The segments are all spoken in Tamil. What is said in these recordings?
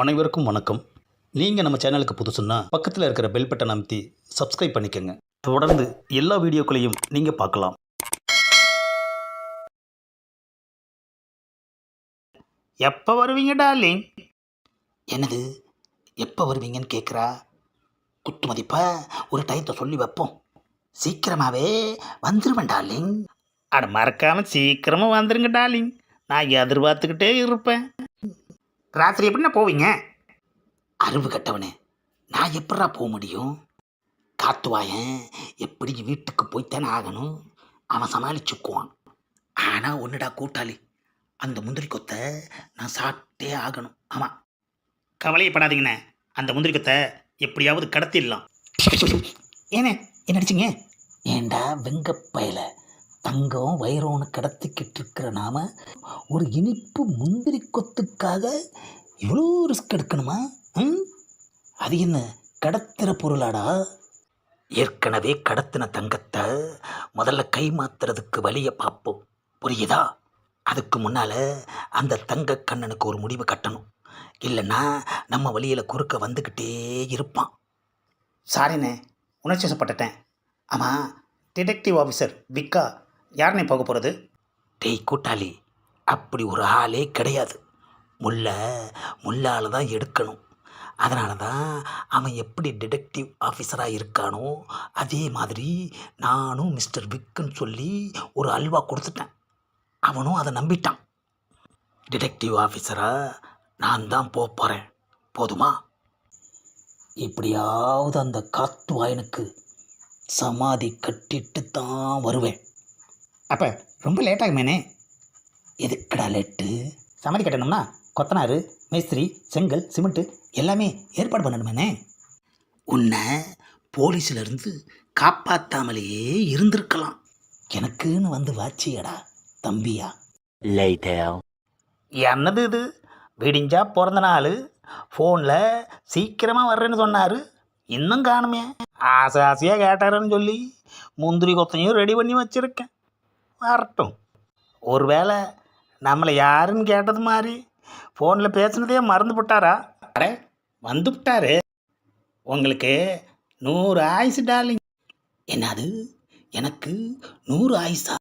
அனைவருக்கும் வணக்கம். நீங்கள் நம்ம சேனலுக்கு புதுசுன்னா பக்கத்தில் இருக்கிற பெல் பட்டன் அமைத்தி சப்ஸ்கிரைப் பண்ணிக்கோங்க. தொடர்ந்து எல்லா வீடியோக்களையும் நீங்கள் பார்க்கலாம். எப்போ வருவீங்க டார்லிங் என்னது? எப்போ வருவீங்கன்னு கேட்குறா குத்து மதிப்பா ஒரு டயத்தை சொல்லி வைப்போம். சீக்கிரமாகவே வந்துடுவேன் டார்லிங் அட மறக்காமல் சீக்கிரமாக வந்துருங்க டார்லிங் நான் எதிர்பார்த்துக்கிட்டே இருப்பேன். ராத்திரி எப்படின்னா போவீங்க? அறிவு கட்டவனே நான் எப்படா போக முடியும்? காத்துவாயன் எப்படி வீட்டுக்கு போய்த்தானே ஆகணும்? அவன் சமாளிச்சுக்குவான். ஆனால் ஒன்றுடா கூட்டாளி அந்த முந்திரி கொத்தை நான் சாப்பிட்டே ஆகணும். ஆமாம் கவலையப்படாதீங்கண்ணே அந்த முந்திரி கொத்தை எப்படியாவது கடத்திடலாம். ஏனே என்ன அடிச்சிங்க? ஏண்டா வெங்கப்பயலை தங்கம் வைரோன்னு கடத்திக்கிட்டு இருக்கிற நாம ஒரு இனிப்பு முந்திரி கொத்துக்காக இவ்வளோ ரிஸ்க் எடுக்கணுமா? ம்? அது என்ன கடத்துகிற பொருளாடா? ஏற்கனவே கடத்தின தங்கத்தை முதல்ல கை மாத்துறதுக்கு வழியை பார்ப்போம். புரியுதா? அதுக்கு முன்னால் அந்த தங்க கண்ணனுக்கு ஒரு முடிவு கட்டணும். இல்லைன்னா நம்ம வழியில் குறுக்க வந்துக்கிட்டே இருப்பான். சாரிண்ணே உணர்ச்சி வசப்பட்டுட்டேன். ஆமாம் டிடெக்டிவ் ஆஃபீஸர் விக்கா யாருண்ணே போக போகிறது டேய் கூட்டாளி அப்படி ஒரு ஆளே கிடையாது. முல்லை முல்லால் தான் எடுக்கணும். அதனால தான் அவன் எப்படி டிடெக்டிவ் ஆஃபீஸராக இருக்கானோ அதே மாதிரி நானும் மிஸ்டர் விக்குன்னு சொல்லி ஒரு அல்வா கொடுத்துட்டேன். அவனும் அதை நம்பிட்டான். டிடெக்டிவ் ஆஃபீஸராக நான் தான் போக போகிறேன் போதுமா? இப்படியாவது அந்த காத்து வாயனுக்கு சமாதி கட்டிட்டு தான் வருவேன். அப்போ ரொம்ப லேட் ஆகுமேனே? எதுக்குடா லேட்டு சமாதி கட்டணும்னா கொத்தனார் மேஸ்திரி செங்கல் சிமெண்ட்டு எல்லாமே ஏற்பாடு பண்ணணுமேனே? உன்னை போலீஸிலிருந்து காப்பாற்றாமலேயே இருந்திருக்கலாம். எனக்குன்னு வந்து வாச்சியடா தம்பியா. என்னது இது? விடிஞ்சா பிறந்த நாள் ஃபோனில் சீக்கிரமாக வர்றேன்னு சொன்னார் இன்னும் காணுமே. ஆசை ஆசையாக கேட்டாருன்னு சொல்லி முந்திரி கொத்தையும் ரெடி பண்ணி வச்சுருக்கேன். வரட்டும். ஒருவேளை நம்மளை யாருன்னு கேட்டது மாதிரி ஃபோனில் பேசுனதே மறந்து விட்டாரா அட வந்து விட்டாரு உங்களுக்கு நூறு ஆயுசு டார்லிங் என்னது? எனக்கு நூறு ஆயுசா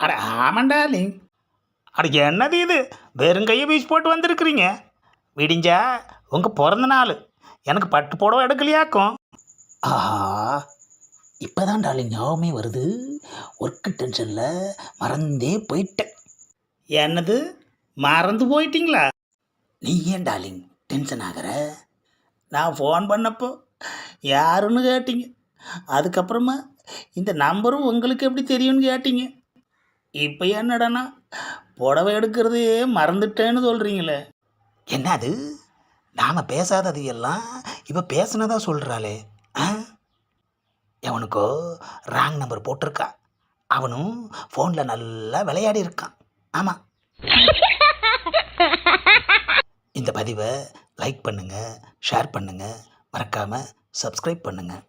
அட ஆமாம் டார்லிங் அட என்னது இது? வெறும் கையை வீசி போட்டு வந்திருக்கிறீங்க. விடிஞ்சா உங்கள் பிறந்த நாள். எனக்கு பட்டு புடவை எடுக்கலையாக்கும். ஆஹா இப்போதான் டார்லிங் ஞாபகமே வருது. ஒர்க்கு டென்ஷனில் மறந்தே போயிட்டேன். என்னது? மறந்து போயிட்டீங்களா? நீ ஏன் டார்லிங் டென்ஷன் ஆகிற? நான் ஃபோன் பண்ணப்போ யாருன்னு கேட்டீங்க. அதுக்கப்புறமா இந்த நம்பரும் உங்களுக்கு எப்படி தெரியும்னு கேட்டீங்க. இப்போ என்னடான்னா புடவை எடுக்கிறதையே மறந்துட்டேன்னு சொல்கிறீங்களே என்னது? நாம் பேசாதது எல்லாம் இவ பேசுனதா சொல்கிறாளே எவனுக்கோ ராங் நம்பர் போட்டிருக்கான். அவனும் ஃபோனில் நல்லா விளையாடி இருக்கான். ஆமாம் இந்த பதிவை லைக் பண்ணுங்கள் ஷேர் பண்ணுங்கள் மறக்காமல் சப்ஸ்கிரைப் பண்ணுங்கள்